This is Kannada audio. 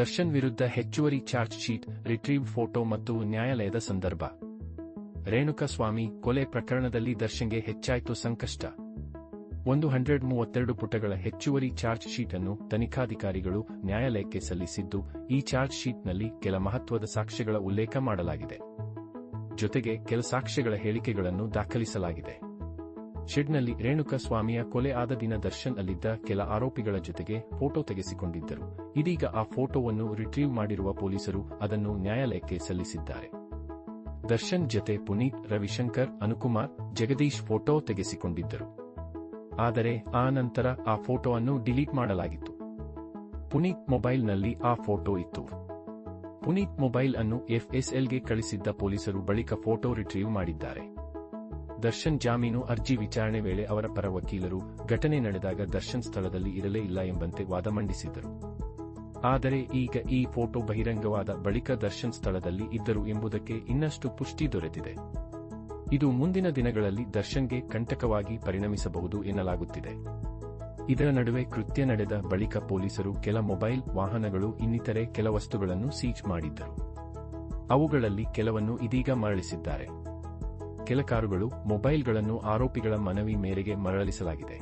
ದರ್ಶನ್ ವಿರುದ್ಧ ಹೆಚ್ಚುವರಿ ಚಾರ್ಜ್ ಶೀಟ್, ರಿಟ್ರೀವ್ ಫೋಟೋ ಮತ್ತು ನ್ಯಾಯಾಲಯದ ಸಂದರ್ಭ. ರೇಣುಕಸ್ವಾಮಿ ಕೊಲೆ ಪ್ರಕರಣದಲ್ಲಿ ದರ್ಶನ್ಗೆ ಹೆಚ್ಚಾಯಿತು ಸಂಕಷ್ಟ. ಒಂದು ಹಂಡ್ರೆಡ್ ಮೂವತ್ತೆರಡು ಪುಟಗಳ ಹೆಚ್ಚುವರಿ ಚಾರ್ಜ್ ಶೀಟ್ ಅನ್ನು ತನಿಖಾಧಿಕಾರಿಗಳು ನ್ಯಾಯಾಲಯಕ್ಕೆ ಸಲ್ಲಿಸಿದ್ದು, ಈ ಚಾರ್ಜ್ ಶೀಟ್ನಲ್ಲಿ ಕೆಲ ಮಹತ್ವದ ಸಾಕ್ಷ್ಯಗಳ ಉಲ್ಲೇಖ ಮಾಡಲಾಗಿದೆ. ಜೊತೆಗೆ ಕೆಲ ಸಾಕ್ಷ್ಯಗಳ ಹೇಳಿಕೆಗಳನ್ನು ದಾಖಲಿಸಲಾಗಿದೆ. ಶೆಡ್ನಲ್ಲಿ ರೇಣುಕಸ್ವಾಮಿಯ ಕೊಲೆ ಆದ ದಿನ ದರ್ಶನ್ ಅಲ್ಲಿದ್ದ ಕೆಲ ಆರೋಪಿಗಳ ಜೊತೆಗೆ ಫೋಟೋ ತೆಗೆಸಿಕೊಂಡಿದ್ದರು. ಇದೀಗ ಆ ಫೋಟೋವನ್ನು ರಿಟ್ರೀವ್ ಮಾಡಿರುವ ಪೊಲೀಸರು ಅದನ್ನು ನ್ಯಾಯಾಲಯಕ್ಕೆ ಸಲ್ಲಿಸಿದ್ದಾರೆ. ದರ್ಶನ್ ಜತೆ ಪುನೀತ್, ರವಿಶಂಕರ್, ಅನುಕುಮಾರ್, ಜಗದೀಶ್ ಫೋಟೋ ತೆಗೆಸಿಕೊಂಡಿದ್ದರು. ಆದರೆ ಆ ನಂತರ ಆ ಫೋಟೋವನ್ನು ಡಿಲೀಟ್ ಮಾಡಲಾಗಿತ್ತು. ಪುನೀತ್ ಮೊಬೈಲ್ನಲ್ಲಿ ಆ ಫೋಟೋ ಇತ್ತು. ಪುನೀತ್ ಮೊಬೈಲ್ ಅನ್ನು ಎಫ್ಎಸ್ಎಲ್ಗೆ ಕಳಿಸಿದ್ದ ಪೊಲೀಸರು ಬಳಿಕ ಫೋಟೋ ರಿಟ್ರೀವ್ ಮಾಡಿದ್ದಾರೆ. ದರ್ಶನ್ ಜಾಮೀನು ಅರ್ಜಿ ವಿಚಾರಣೆ ವೇಳೆ ಅವರ ಪರ ವಕೀಲರು ಘಟನೆ ನಡೆದಾಗ ದರ್ಶನ್ ಸ್ಥಳದಲ್ಲಿ ಇರಲೇ ಇಲ್ಲ ಎಂಬಂತೆ ವಾದ ಮಂಡಿಸಿದ್ದರು. ಆದರೆ ಈಗ ಈ ಫೋಟೋ ಬಹಿರಂಗವಾದ ಬಳಿಕ ದರ್ಶನ್ ಸ್ಥಳದಲ್ಲಿ ಇದ್ದರು ಎಂಬುದಕ್ಕೆ ಇನ್ನಷ್ಟು ಪುಷ್ಟಿ ದೊರೆತಿದೆ. ಇದು ಮುಂದಿನ ದಿನಗಳಲ್ಲಿ ದರ್ಶನ್ಗೆ ಕಂಟಕವಾಗಿ ಪರಿಣಮಿಸಬಹುದು ಎನ್ನಲಾಗುತ್ತಿದೆ. ಇದರ ನಡುವೆ ಕೃತ್ಯ ನಡೆದ ಬಳಿಕ ಪೊಲೀಸರು ಕೆಲ ಮೊಬೈಲ್ ವಾಹನಗಳು ಇನ್ನಿತರೆ ಕೆಲ ವಸ್ತುಗಳನ್ನು ಸೀಜ್ ಮಾಡಿದ್ದರು. ಅವುಗಳಲ್ಲಿ ಕೆಲವನ್ನು ಇದೀಗ ಮರಳಿಸಿದ್ದಾರೆ. ಕೆಲ ಕಾರುಗಳು ಮೊಬೈಲ್ಗಳನ್ನು ಆರೋಪಿಗಳ ಮನವಿ ಮೇರೆಗೆ ಮರಳಿಸಲಾಗಿದೆ.